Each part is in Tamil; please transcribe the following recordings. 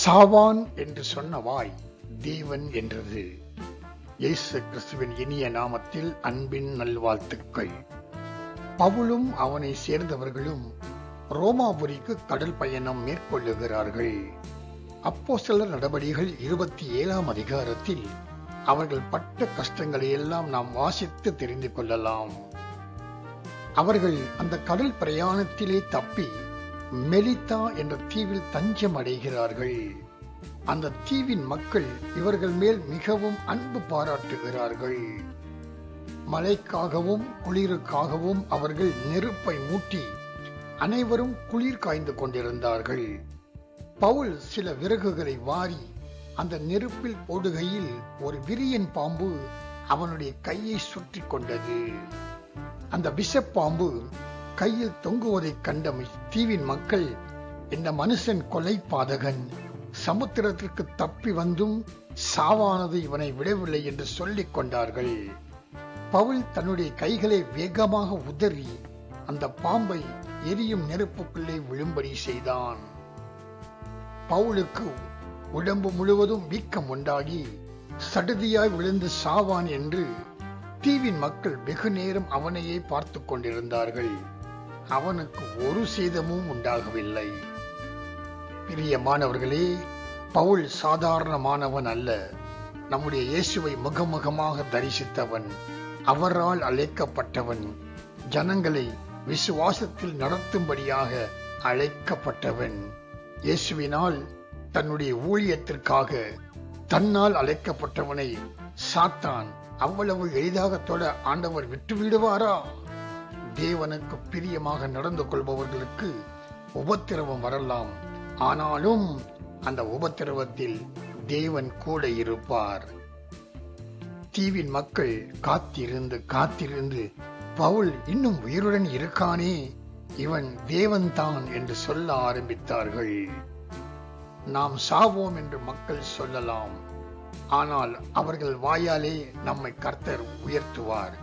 சாவான் என்று சொன்ன வாய் தேவன் என்றது. இயேசு கிறிஸ்துவின் இனிய நாமத்தில் அன்பின் நல்வாழ்த்துக்கள். பவுலும் அவனை சேர்ந்தவர்களும் ரோமாபுரிக்கு கடல் பயணம் மேற்கொள்ளுகிறார்கள். அப்போ சில நடவடிக்கைகள் இருபத்தி ஏழாம் அதிகாரத்தில் அவர்கள் பட்ட கஷ்டங்களை எல்லாம் நாம் வாசித்து தெரிந்து கொள்ளலாம். அவர்கள் அந்த கடல் பிரயாணத்திலே தப்பி மெலித்தா என்ற தீவில் தஞ்சம் அடைகிறார்கள். அந்த தீவின் மக்கள் இவர்கள் மேல் மிகவும் அன்பு பாராட்டுகிறார்கள். மழைக்காகவும் குளிருக்காகவும் அவர்கள் நெருப்பை மூட்டி அனைவரும் குளிர் காய்ந்து கொண்டிருந்தார்கள். பவுல் சில விறகுகளை வாரி அந்த நெருப்பில் போடுகையில் ஒரு விரியன் பாம்பு அவனுடைய கையை சுற்றி கொண்டது. அந்த விஷப்பாம்பு கையில் தொங்குவதைக் கண்ட தீவின் மக்கள் இந்த மனுஷன் கொலை பாதகன். சமுத்திரத்திற்கு தப்பி வந்தும் சாவானது இவனை விடவில்லை என்று சொல்லிக் கொண்டார்கள். பவுல் தன்னுடைய கைகளை வேகமாக உதறி அந்த பாம்பை எரியும் நெருப்புக்குள்ளே விழும்படி செய்தான். பவுலுக்கு உடம்பு முழுவதும் வீக்கம் உண்டாகி சடுதியாய் விழுந்து சாவான் என்று தீவின் மக்கள் வெகு நேரம் அவனையே பார்த்து கொண்டிருந்தார்கள். அவனுக்கு ஒரு சேதமும் உண்டாகவில்லை. பிரியமானவர்களே பவுல் சாதாரணமானவன் அல்ல. நம்முடைய இயேசுவை முகமுகமாக தரிசித்தவன் அவரால் அழைக்கப்பட்டவன் ஜனங்களை விசுவாசத்தில் நடத்தும்படியாக அழைக்கப்பட்டவன். இயேசுவினால் தன்னுடைய ஊழியத்திற்காக தன்னால் அழைக்கப்பட்டவனை சாத்தான் அவ்வளவு எளிதாக தொட ஆண்டவர் விட்டு விடுவாரா தேவனுக்கு பிரியமாக நடந்து கொள்பவர்களுக்கு உபத்திரவம் வரலாம். ஆனாலும் அந்த உபத்திரவத்தில் தேவன் கூட இருப்பார். தீவின் மக்கள் காத்திருந்து காத்திருந்து பவுல் இன்னும் உயிருடன் இருக்கானே இவன் தேவன்தான் என்று சொல்ல ஆரம்பித்தார்கள். நாம் சாவோம் என்று மக்கள் சொல்லலாம். ஆனால் அவர்கள் வாயாலே நம்மை கர்த்தர் உயர்த்துவார்.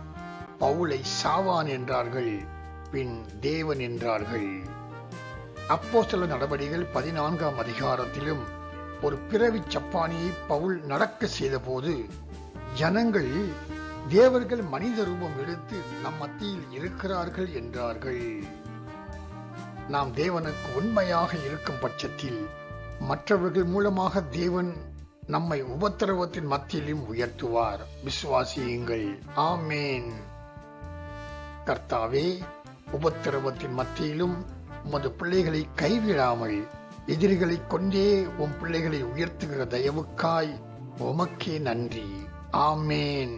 பவுலை சாவான் என்றார்கள் பின் தேவன் என்றார்கள். அப்போ சில நடவடிக்கைகள் பதினான்காம் அதிகாரத்திலும் ஒரு பிறவி சப்பானியை பவுல் நடக்க செய்தபோது ஜனங்கள் தேவர்கள் மனித ரூபம் எடுத்து நம் மத்தியில் இருக்கிறார்கள் என்றார்கள். நாம் தேவனுக்கு உண்மையாக இருக்கும் பட்சத்தில் மற்றவர்கள் மூலமாக தேவன் நம்மை உபத்திரவத்தின் மத்தியிலும் உயர்த்துவார். விசுவாசியுங்கள். ஆமேன். கர்த்தாவே உபத்திரவத்தின் மத்தியிலும் உமது பிள்ளைகளை கைவிடாமல் எதிரிகளை கொண்டே உன் பிள்ளைகளை உயர்த்துகிற தயவுக்காய் உமக்கே நன்றி. ஆமேன்.